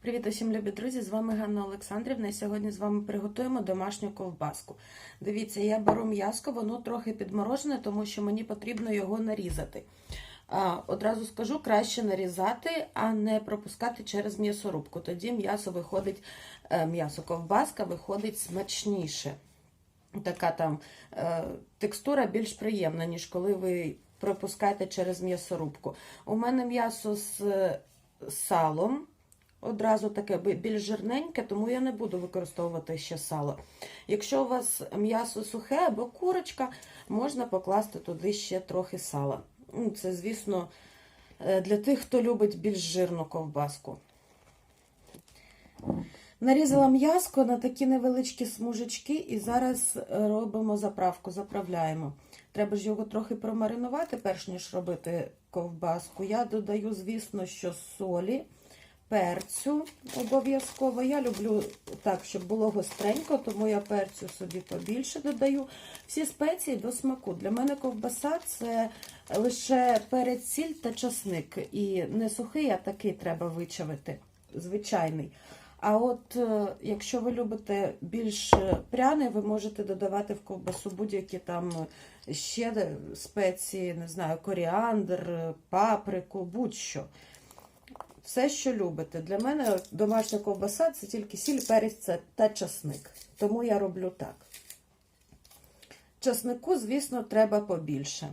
Привіт усім любі друзі! З вами Ганна Олександрівна. І сьогодні з вами приготуємо домашню ковбаску. Дивіться, я беру м'яско, воно трохи підморожене, тому що мені потрібно його нарізати. Одразу скажу, краще нарізати, а не пропускати через м'ясорубку. Тоді м'ясо виходить, е, м'ясо ковбаска виходить смачніше. Така там е, текстура більш приємна, ніж коли ви пропускаєте через м'ясорубку. У мене м'ясо з е, салом. Одразу таке більш жирненьке, тому я не буду використовувати ще сало. Якщо у вас м'ясо сухе або курочка, можна покласти туди ще трохи сала. Ну, Це, звісно, е, для тих, хто любить більш жирну ковбаску. Нарізала м'яско на такі невеличкі смужечки і зараз робимо заправку, заправляємо. Треба ж його трохи промаринувати, перш ніж робити ковбаску. Я додаю, звісно, що солі перцю обов'язково. Я люблю так, щоб було гостренько, тому я перцю собі побільше додаю. Всі спеції до смаку. Для мене ковбаса це лише перець, сіль та часник. І не сухий, а такий треба вичавити, звичайний. А от якщо ви любите більш пряний, ви можете додавати в ковбасу будь-які там ще спеції, не знаю, коріандр, паприку, будь-що. Все, що любите. Для мене домашня ковбаса це тільки сіль, перець та часник. Тому я роблю так. Часнику, звісно, треба побільше.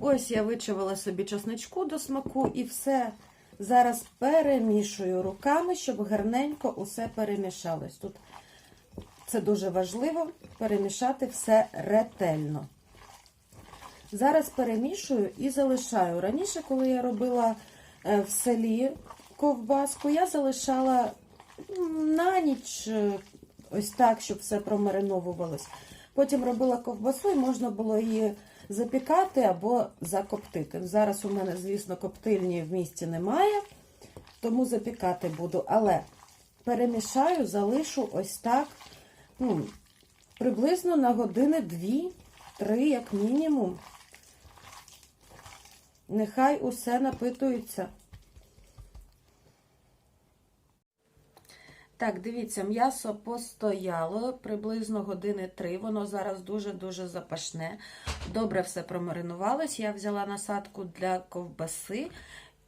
Ось я вичавила собі часничку до смаку і все. Зараз перемішую руками, щоб гарненько усе перемішалось. Тут це дуже важливо перемішати все ретельно. Зараз перемішую і залишаю. Раніше, коли я робила в селі ковбаску, я залишала на ніч ось так, щоб все промариновувалось. Потім робила ковбасу і можна було її запікати або закоптити. Зараз у мене, звісно, коптильні в місті немає, тому запікати буду. Але перемішаю, залишу ось так, ну, приблизно на години 2-3, як мінімум. Нехай усе напитується. Так, дивіться, м'ясо постояло приблизно години три. Воно зараз дуже-дуже запашне. Добре все промаринувалось. Я взяла насадку для ковбаси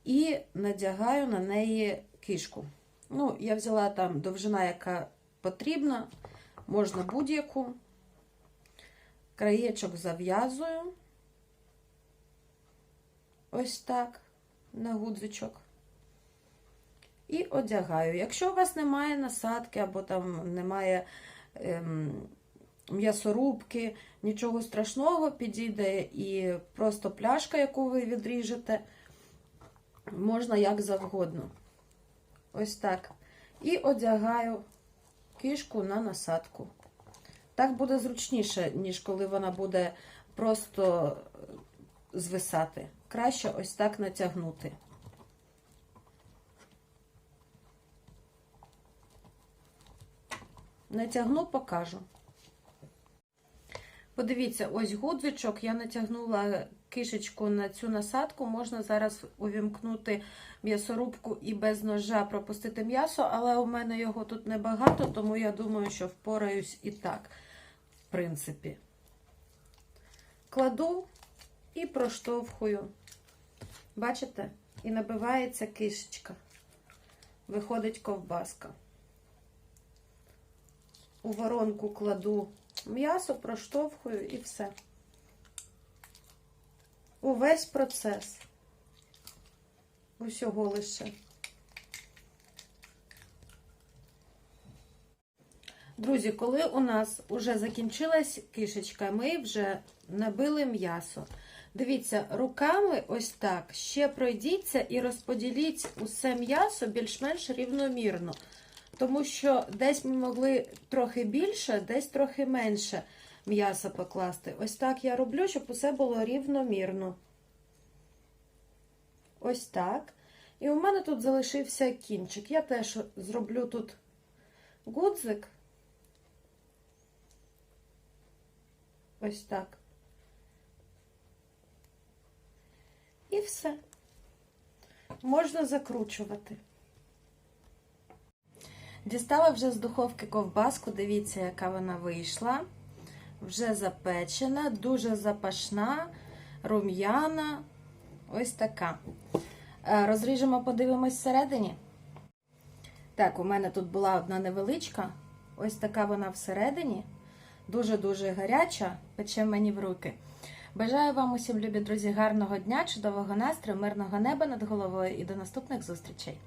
і надягаю на неї кишку. Ну, я взяла там довжина, яка потрібна, можна будь-яку. Краєчок зав'язую. Ось так, на гудзичок. І одягаю. Якщо у вас немає насадки, або там немає ем, м'ясорубки, нічого страшного, підійде і просто пляшка, яку ви відріжете, можна як завгодно. Ось так. І одягаю кішку на насадку. Так буде зручніше, ніж коли вона буде просто звисати. Краще ось так натягнути. Натягну, покажу. Подивіться, ось гудзичок, я натягнула кишечку на цю насадку. Можна зараз увімкнути м'ясорубку і без ножа пропустити м'ясо, але у мене його тут небагато, тому я думаю, що впораюсь і так, в принципі. Кладу і проштовхую. Бачите? І набивається кишечка. Виходить ковбаска. У воронку кладу м'ясо, проштовхую і все. Увесь процес. Усього лише. Друзі, коли у нас вже закінчилась кишечка, ми вже набили м'ясо. Дивіться, руками ось так ще пройдіться і розподіліть усе м'ясо більш-менш рівномірно. Тому що десь ми могли трохи більше, десь трохи менше м'яса покласти. Ось так я роблю, щоб усе було рівномірно. Ось так. І у мене тут залишився кінчик. Я теж зроблю тут гудзик. Ось так. І все. Можна закручувати. Дістала вже з духовки ковбаску, дивіться, яка вона вийшла. Вже запечена, дуже запашна, рум'яна. Ось така. Е, Розріжемо, подивимось всередині. Так, у мене тут була одна невеличка. Ось така вона всередині. Дуже-дуже гаряча, пече мені в руки. Бажаю вам усім, любі друзі, гарного дня, чудового настрою, мирного неба над головою і до наступних зустрічей!